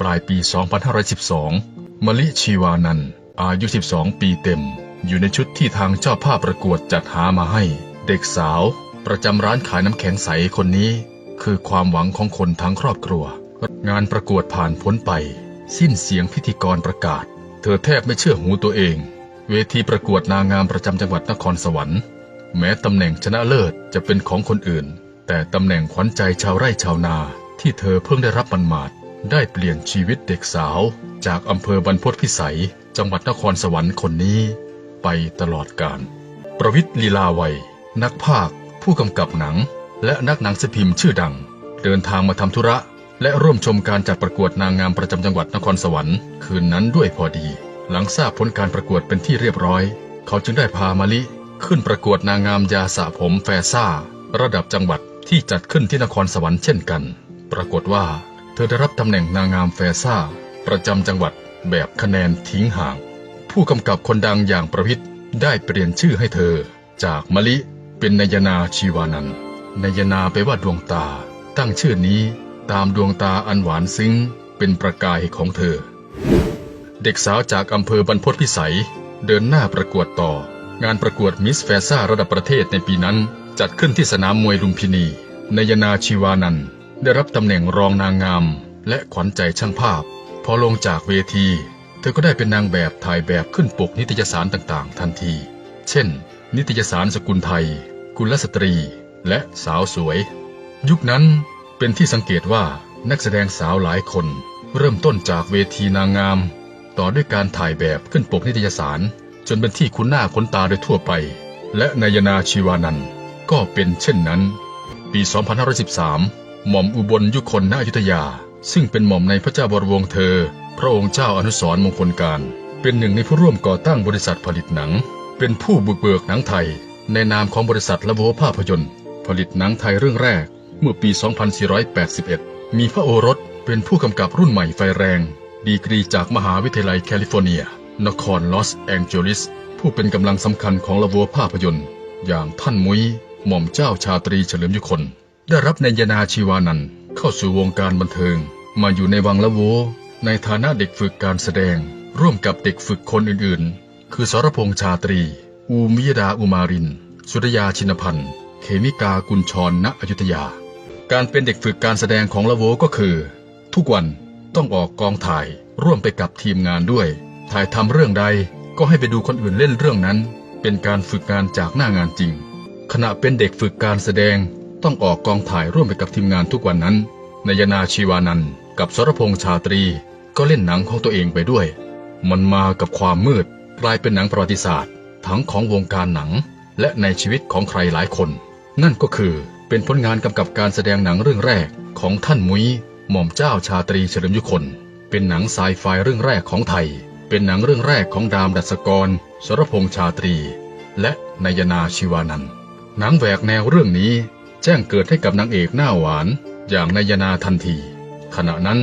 ปลายปี 2512มะลิชีวานันอายุ 12 ปีเต็ม อยู่ในชุดที่ทางเจ้าภาพประกวดจัดหามาให้ เด็กสาว ประจำร้านขายน้ำแข็งใสคนนี้ คือความหวังของคนทั้งครอบครัว งานประกวดผ่านพ้นไป สิ้นเสียงพิธีกรประกาศ เธอแทบไม่เชื่อหูตัวเอง เวทีประกวดนางงามประจำจังหวัดนครสวรรค์ แม้ตำแหน่งชนะเลิศจะเป็นของคนอื่น แต่ตำแหน่งขวัญใจชาวไร่ชาวนาที่เธอเพิ่งได้รับมันมาด ได้เปลี่ยนชีวิตเด็กสาวจากอำเภอบรรพตพิสัย จังหวัดนครสวรรค์คนนี้ ไปตลอดกาลประวิทย์ลีลาวัย นักภาค ผู้กำกับหนัง และนักหนังสือพิมพ์ชื่อดัง เดินทางมาทำธุระ และร่วมชมการจัดประกวดนางงามประจำจังหวัดนครสวรรค์ คืนนั้นด้วยพอดี หลังทราบผลการประกวดเป็นที่เรียบร้อย เขาจึงได้พามะลิ ขึ้นประกวดนางงามยาสระผมแฟซ่า ระดับจังหวัดที่จัดขึ้นที่นครสวรรค์เช่นกัน ปรากฏว่า เธอได้รับตำแหน่งนางงามแฟซ่า ประจำจังหวัดแบบคะแนนทิ้งห่าง ผู้กำกับคนดังอย่างประวิทย์ได้เปลี่ยนชื่อให้เธอ จากมะลิเป็นนายนาชีวานันนายนาไปลว่าดวงตา ตั้งชื่อนี้ตามดวงตาอันหวานซึ้ง เป็นประกายของเธอ เด็กสาวจากอำเภอบรรพตพิสัย เดินหน้าประกวดต่อ งานประกวดมิสแฟซ่าระดับประเทศในปีนั้น จัดขึ้นที่สนามมวยลุมพินีนายนาชีวานันท์ ได้รับตำแหน่งรองนางงาม และขวัญใจช่างภาพ พอลงจากเวที เธอก็ได้เป็นนางแบบถ่ายแบบขึ้นปกนิตยสารต่างๆ ทันที เช่น นิตยสารสกุลไทย กุลสตรี และสาวสวย ยุคนั้นเป็นที่สังเกตว่านักแสดงสาวหลายคน เริ่มต้นจากเวทีนางงาม ต่อด้วยการถ่ายแบบขึ้นปกนิตยสาร จนเป็นที่คุ้นหน้าคุ้นตาโดยทั่วไป และนายนาชีวานันก็เป็นเช่นนั้น ปี 2513 หม่อมอุบลยุคนณอยุธยา ซึ่งเป็นหม่อมในพระเจ้าบรวงศ์เธอ พระองค์เจ้าอนุสรมงคลการ เป็นหนึ่งในผู้ร่วมก่อตั้งบริษัทผลิตหนัง เป็นผู้บุกเบิกหนังไทย ในนามของบริษัทละโวภาพยนตร์ ผลิตหนังไทยเรื่องแรก เมื่อปี 2481 มีพระโอรสเป็นผู้กำกับรุ่นใหม่ไฟแรง ดีกรีจากมหาวิทยาลัยแคลิฟอร์เนีย นครลอสแองเจลิส ผู้เป็นกำลังสำคัญของละโวภาพยนตร์ อย่างท่านมุ้ยหม่อมเจ้าชาตรีเฉลิมยุคน ได้รับนายนาชีวานันท์เข้าสู่วงการบันเทิง มาอยู่ในวังละโว ในฐานะเด็กฝึกการแสดง ร่วมกับเด็กฝึกคนอื่นๆ คือสรพงษ์ชาตรี อูมิยดาอุมาริน สุริยาชินพันธ์เขมิกากุลชรณอยุธยา การเป็นเด็กฝึกการแสดงของละโวก็คือ ทุกวันต้องออกกองถ่ายร่วมไปกับทีมงานด้วย ถ่ายทำเรื่องใดก็ให้ไปดูคนอื่นเล่นเรื่องนั้น เป็นการฝึกงานจากหน้างานจริง ขณะเป็นเด็กฝึกการแสดง ต้องออกกองถ่ายร่วมไปกับทีมงานทุกวันนั้น นายนาชีวานันกับสรพงษ์ชาตรี ก็เล่นหนังของตัวเองไปด้วย มันมากับความมืดกลายเป็นหนังประวัติศาสตร์ ทั้งของวงการหนัง และในชีวิตของใครหลายคน นั่นก็คือเป็นผลงานกำกับการแสดงหนังเรื่องแรกของท่านมุ้ยหม่อมเจ้าชาตรีเฉลิมยุคน เป็นหนังไซไฟเรื่องแรกของไทย เป็นหนังเรื่องแรกของดามดัศกร สรพงษ์ชาตรี และนายนาชีวานันหนังแหวกแนวเรื่องนี้ แจ้งเกิดให้กับนางเอกหน้าหวานอย่างนายนาทันที ขณะนั้น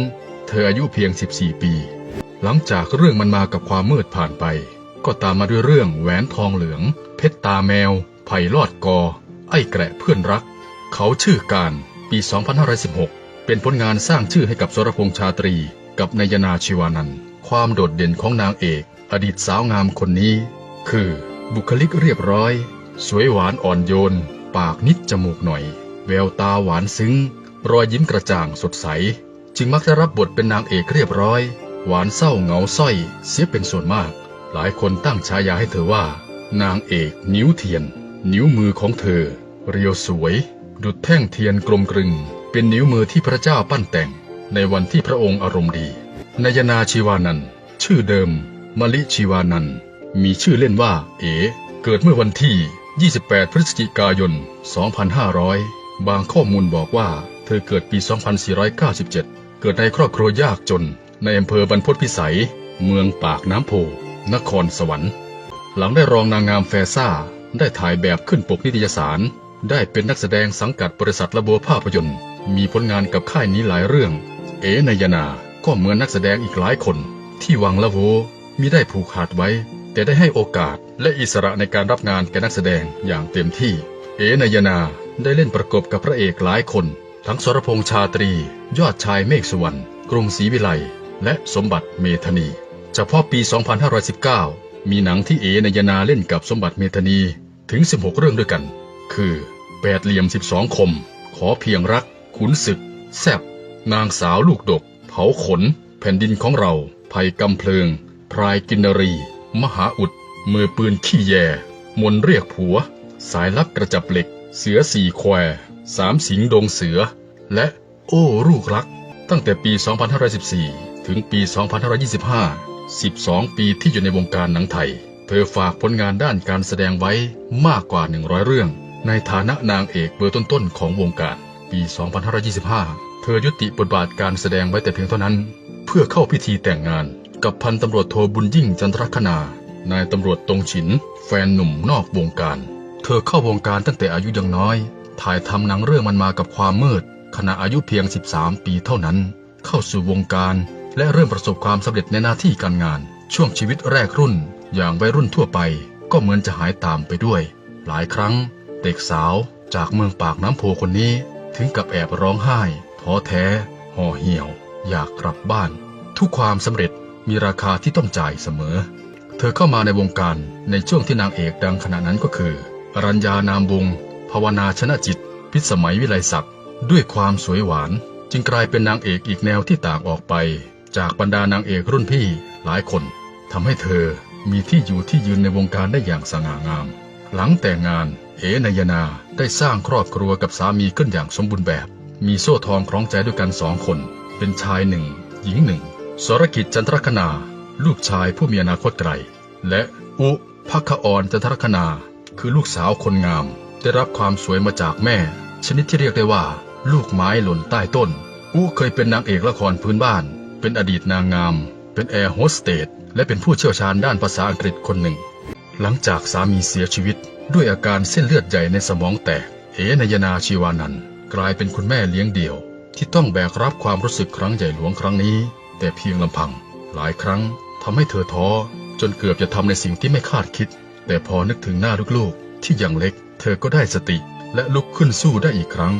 เธออายุเพียง 14 ปี หลังจากเรื่องมันมากับความมืดผ่านไป ก็ตามมาด้วยเรื่องแหวนทองเหลือง เพชรตาแมว ไผ่ลอดกอ ไอ้แกระเพื่อนรัก เขาชื่อการ ปี 2516 เป็นผลงานสร้างชื่อให้กับสรพงษ์ชาตรี กับนายนาชีวานันท์ความโดดเด่นของนางเอก อดีตสาวงามคนนี้ คือบุคลิกเรียบร้อย สวยหวานอ่อนโยน ปากนิดจมูกหน่อย แววตาหวานซึ้ง รอยยิ้มกระจ่างสดใส จึงมักจะรับบทเป็นนางเอกเรียบร้อย หวานเศร้าเหงาส้อยเสียเป็นส่วนมาก หลายคนตั้งฉายาให้เธอว่า นางเอกนิ้วเทียน นิ้วมือของเธอ เรียวสวย ดุดแท่งเทียนกลมกลึง เป็นนิ้วมือที่พระเจ้าปั้นแต่ง ในวันที่พระองค์อารมณ์ดีนายนาชีวานันชื่อเดิมมลิชีวานันมีชื่อเล่นว่า เอ๋เกิดเมื่อวันที่ 28 พฤศจิกายน 2500 บางข้อมูลบอกว่า เธอเกิดปี 2497 เกิดในครอบครัวยากจน ในอำเภอบรรพตพิสัย เมืองปากน้ำโพ นครสวรรค์ หลังได้รองนางงามแฟซ่า ได้ถ่ายแบบขึ้นปกนิตยสาร ได้เป็นนักแสดงสังกัดบริษัทระบัวภาพยนตร์ มีผลงานกับค่ายนี้หลายเรื่อง เอนยนา ก็เหมือนนักแสดงอีกหลายคน ที่วังละโวมิได้ผูกขาดไว้ แต่ได้ให้โอกาส และอิสระในการรับงานแก่นักแสดงอย่างเต็มที่ เอนายนาได้เล่นประกบกับพระเอกหลายคน ทั้งสรพงษ์ชาตรี ยอดชายเมฆสุวรรณกรุงศรีวิไลและสมบัติเมธนีเฉพาะปี 2519 มีหนังที่เอนายนาเล่นกับสมบัติเมธนีถึง 16 เรื่องด้วยกัน คือแปดเหลี่ยม 12 คม ขอเพียงรัก ขุนศึก แซบนางสาวลูกดก เผาขน แผ่นดินของเรา ภัยกำเพลิง พรายกินรี มหาอุด มือปืนขี้แยมนเรียกผัว สายลับกระจับเหล็ก เสือสี่แควสามสิงดงเสือ และโอ้ลูกรัก ตั้งแต่ปี 2514 ถึงปี 2525 12 ปีที่อยู่ในวงการหนังไทย เธอฝากผลงานด้านการแสดงไว้มากกว่า 100 เรื่อง ในฐานะนางเอกเบอร์ต้นๆของวงการ ปี 2525 เธอยุติบทบาทการแสดงไว้แต่เพียงเท่านั้น เพื่อเข้าพิธีแต่งงานกับพันตำรวจโทบุญยิ่งจันทรคณา นายตำรวจตรงฉิน แฟนหนุ่มนอกวงการ เธอเข้าวงการตั้งแต่อายุยังน้อย ถ่ายทำหนังเรื่องมันมากับความมืด ขณะอายุเพียง 13 ปีเท่านั้น เข้าสู่วงการ และเริ่มประสบความสำเร็จในหน้าที่การงาน ช่วงชีวิตแรกรุ่น อย่างวัยรุ่นทั่วไป ก็เหมือนจะหายตามไปด้วย หลายครั้ง เด็กสาวจากเมืองปากน้ำโพคนนี้ ถึงกับแอบร้องไห้ท้อแท้ห่อเหี่ยว อยากกลับบ้าน ทุกความสำเร็จมีราคาที่ต้องจ่ายเสมอ ธอเข้ามาในวงการในช่วงที่นางเอกดังขณะนั้นก็คือ อรัญญานามวง ภาวนาชนะจิต พิสมัยวิไลศักดิ์ด้วยความสวยหวาน จึงกลายเป็นนางเอกอีกแนวที่ต่างออกไป จากบรรดานางเอกรุ่นพี่หลายคนทำให้เธอมีที่อยู่ที่ยืนในวงการได้อย่างสง่างาม หลังแต่งงานเอนายนาได้สร้างครอบครัวกับสามีขึ้นอย่างสมบูรณ์แบบ มีโซ่ทองคล้องใจด้วยกันสองคน เป็นชายหนึ่งหญิงหนึ่งสรกิจจันทรคณา ลูกชายผู้มีอนาคตไกล และอุพักขออนจันทรคณาคือลูกสาวคนงาม ได้รับความสวยมาจากแม่ ชนิดที่เรียกได้ว่า ลูกไม้หล่นใต้ต้น อุเคยเป็นนางเอกละครพื้นบ้าน เป็นอดีตนางงาม เป็นแอร์โฮสเตสและเป็นผู้เชี่ยวชาญด้านภาษาอังกฤษคนหนึ่ง หลังจากสามีเสียชีวิต ด้วยอาการเส้นเลือดใหญ่ในสมองแตกเอนายนาชีวานันกลายเป็นคุณแม่เลี้ยงเดี่ยว ที่ต้องแบกรับความรู้สึกครั้งใหญ่หลวงครั้งนี้ แต่เพียงลำพัง หลายครั้งทำให้เธอท้อจนเกือบจะทำในสิ่งที่ไม่คาดคิด แต่พอนึกถึงหน้าลูกๆ ที่ยังเล็ก เธอก็ได้สติและลุกขึ้นสู้ได้อีกครั้ง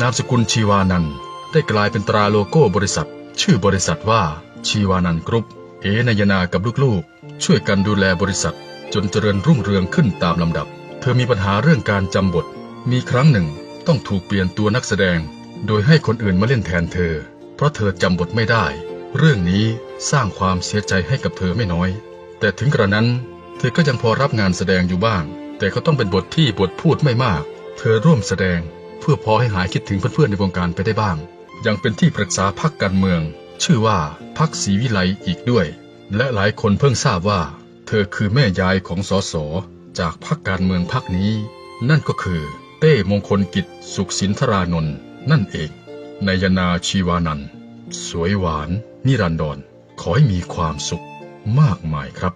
นามสกุลชีวานันได้กลายเป็นตราโลโก้บริษัท ชื่อบริษัทว่าชีวานันกรุ๊ป เอนายนากับลูกๆ ช่วยกันดูแลบริษัท จนเจริญรุ่งเรืองขึ้นตามลำดับ เธอมีปัญหาเรื่องการจำบท มีครั้งหนึ่งต้องถูกเปลี่ยนตัวนักแสดง โดยให้คนอื่นมาเล่นแทนเธอ เพราะเธอจำบทไม่ได้ เรื่องนี้สร้างความเสียใจให้กับเธอไม่น้อย แต่ถึงกระนั้น เธอก็ยังพอรับงานแสดงอยู่บ้าง แต่ก็ต้องเป็นบทที่บทพูดไม่มาก เธอร่วมแสดง เพื่อพอให้หายคิดถึงเพื่อนๆในวงการไปได้บ้าง ยังเป็นที่ปรึกษาพักการเมือง ชื่อว่าพักศรีวิไลอีกด้วย และหลายคนเพิ่งทราบว่า เธอคือแม่ยายของสสจากพรรคการเมืองพรรคนี้ นั่นก็คือ เต้มงคลกิจสุขสินธรานนท์นั่นเองนายนาชีวานันท์ สวยหวาน นิรันดรขอให้มีความสุขมากมายครับ